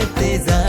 वाटते जावे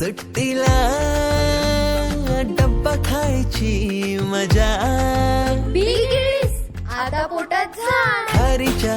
सुट्टीला डब्बा खायची मजा. आता पोटात झाड. खारीच्या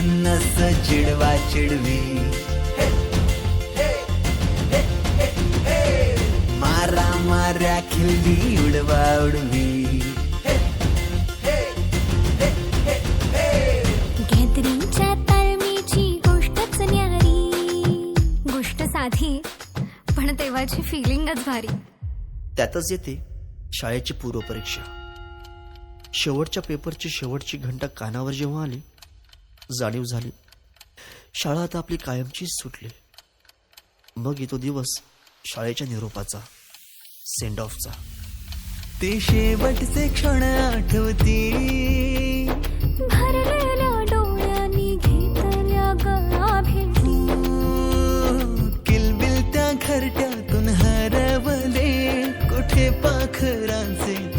खुन्नस चिडवा चिडवी. मारा माऱ्या खिल्ली उडवा उडवी. गॅदरिंगच्या ताळमीची गोष्टच न्यारी. गोष्ट साधी पण तेव्हाची फिलिंगच भारी. त्यातच येते शाळेची पूर्वपरीक्षा. शेवटच्या पेपरची शेवटची घंटा कानावर जेव्हा आली जाणीव झाली. शाळा आता आपली कायमचीच सुटली. मग येतो दिवस शाळेच्या निरोपाचा सेंड ऑफचा ते शेवटचे क्षण आठवती. किलबिल त्या घरट्यातून हरवले. कुठे पाखरांचे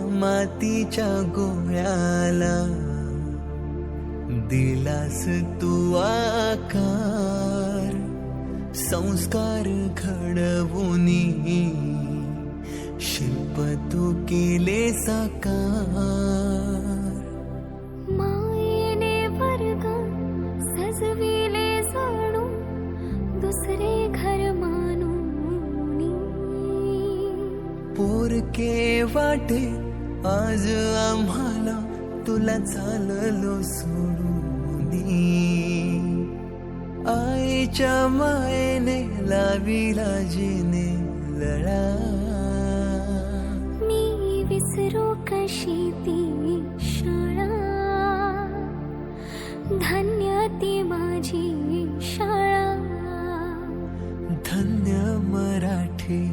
मातीच्या गोळ्याला दिलास तू आकार. संस्कार घडवून शिल्प तू केले साकार पोरके वाटे आज आम्हाला तुला चाललो सोडून आईच्या मायेने लाविला जिने लळा. मी विसरू कशी ती शाळा? धन्य ती माझी शाळा. धन्य मराठी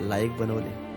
लायक बनवले